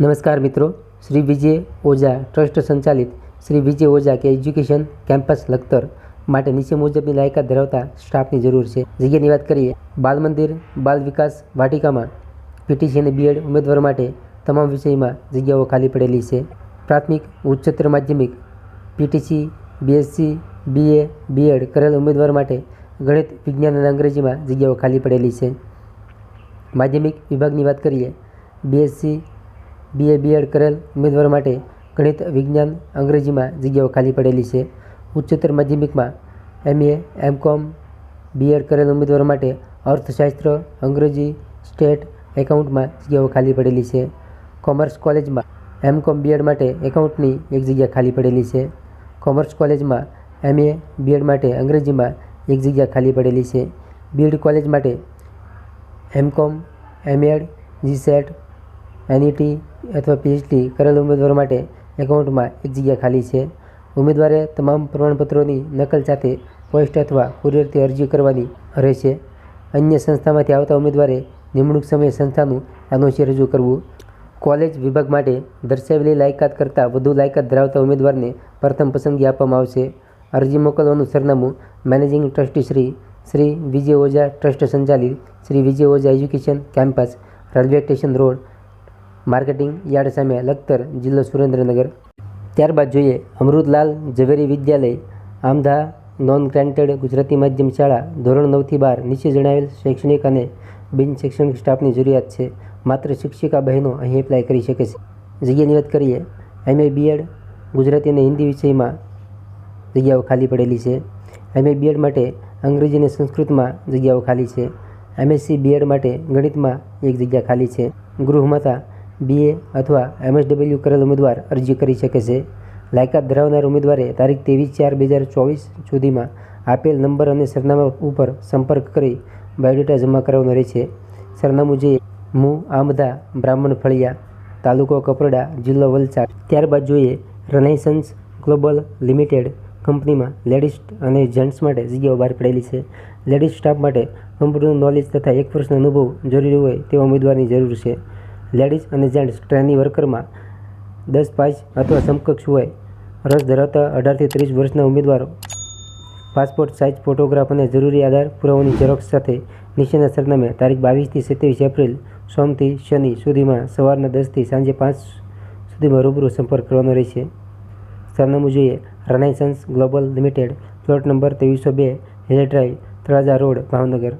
નમસ્કાર મિત્રો, શ્રી વિજય ઓઝા ટ્રસ્ટ સંચાલિત શ્રી વિજય ઓઝા કે એજ્યુકેશન કેમ્પસ લખતર માટે નીચે મુજબની લાયકાત ધરાવતા સ્ટાફની જરૂર છે. જગ્યાની વાત કરીએ, બાલ મંદિર, બાલ વિકાસ વાટિકામાં પીટીસી અને બીએડ ઉમેદવાર માટે તમામ વિષયમાં જગ્યાઓ ખાલી પડેલી છે. પ્રાથમિક ઉચ્ચતર માધ્યમિક, પીટીસી બીએસસી બીએ બીએડ કરેલ ઉમેદવાર માટે ગણિત, વિજ્ઞાન અને અંગ્રેજીમાં જગ્યાઓ ખાલી પડેલી છે. માધ્યમિક વિભાગની વાત કરીએ બીએસસી બીએ બીએડ કરેલ ઉમેદવાર માટે ગણિત, વિજ્ઞાન, અંગ્રેજીમાં જગ્યાઓ ખાલી પડેલી છે. ઉચ્ચતર માધ્યમિકમાં એમએ એમકોમ બીએડ કરેલ ઉમેદવાર માટે અર્થશાસ્ત્ર, અંગ્રેજી, સ્ટેટ એકાઉન્ટમાં જગ્યાઓ ખાલી પડેલી છે. કોમર્સ કોલેજમાં એમકોમ બીએડ માટે એકાઉન્ટની એક જગ્યા ખાલી પડેલી છે. કોમર્સ કોલેજમાં એમએ બીએડ માટે અંગ્રેજીમાં એક જગ્યા ખાલી પડેલી છે. બીએડ કોલેજ માટે એમકોમ એમએડ જીસેટ એનઈટી અથવા પીએચડી કરેલ ઉમેદવારો માટે એકાઉન્ટમાં એક જગ્યા ખાલી છે. ઉમેદવારે તમામ પ્રમાણપત્રોની નકલ સાથે પોસ્ટ અથવા કુરિયરથી અરજી કરવાની રહેશે અન્ય સંસ્થામાંથી આવતા ઉમેદવારે નિમણૂક સમયે સંસ્થાનું એનઓસી રજૂ કરવું. કોલેજ વિભાગ માટે દર્શાવેલી લાયકાત કરતાં વધુ લાયકાત ધરાવતા ઉમેદવારને પ્રથમ પસંદગી આપવામાં આવશે. અરજી મોકલવાનું સરનામું managing trustee Shri Shri Vijay Oza trust સંચાલિત Shri Vijay Oza education campus, railway station road marketing yard સામે લખતર જિલ્લો સુરેન્દ્રનગર. ત્યારબાદ જોઈએ અમૃતલાલ ઝવેરી વિદ્યાલય, આમધા નોન ગ્રાન્ટેડ ગુજરાતી માધ્યમ શાળા, ધોરણ નવથી બાર, નીચે જણાવેલ શૈક્ષણિક અને બિન શૈક્ષણિક સ્ટાફની જરૂરિયાત છે. માત્ર શિક્ષિકા બહેનો અહીં એપ્લાય કરી શકે છે. જગ્યાની વાત કરીએ એમએ બીએડ ગુજરાતી અને હિન્દી વિષયમાં જગ્યાઓ ખાલી પડેલી છે. એમએ બીએડ માટે અંગ્રેજી અને સંસ્કૃતમાં જગ્યાઓ ખાલી છે. એમએસસી બીએડ માટે ગણિતમાં એક જગ્યા ખાલી છે. ગૃહમાતા બીએ અથવા એમએસડબલ્યુ કરેલ ઉમેદવાર અરજી કરી શકે છે. લાયકાત ધરાવનાર ઉમેદવારે તારીખ ત્રેવીસ ચાર બે હજાર ચોવીસ સુધીમાં આપેલ નંબર અને સરનામા ઉપર સંપર્ક કરી બાયોડેટા જમા કરાવવાનો રહેશે સરનામું જે મુ આમદા બ્રાહ્મણ ફળિયા તાલુકો કપરડા જિલ્લો વલસાડ. ત્યારબાદ જોઈએ રનાઇસન્સ ગ્લોબલ લિમિટેડ કંપનીમાં લેડીઝ અને જેન્ટ્સ માટે જગ્યાઓ બહાર પડેલી છે. લેડીઝ સ્ટાફ માટે કમ્પ્યુટરનું નોલેજ તથા એક વર્ષનો અનુભવ જરૂરી હોય તેવા ઉમેદવારની જરૂર છે. લેડીઝ અને જેન્ટ્સ ટ્રેની વર્કરમાં દસ પાંચ અથવા સમકક્ષ હોય. રસ ધરાવતા અઢારથી ત્રીસ વર્ષના ઉમેદવારો. પાસપોર્ટ, સાઇઝ, ફોટોગ્રાફ અને જરૂરી આધાર પુરાવાની ઝેરોક્ષ સાથે નીચેના સરનામે તારીખ બાવીસથી સત્યાવીસ એપ્રિલ, સોમથી શનિ સુધીમાં સવારના દસથી સાંજે પાંચ સુધીમાં રૂબરૂ સંપર્ક કરવાનો રહેશે. સરનામું જોઈએ. Renaissance Global Limited, plot number ત્રેવીસો બે, હેલે ડ્રાઈવ, તળાજા રોડ, ભાવનગર.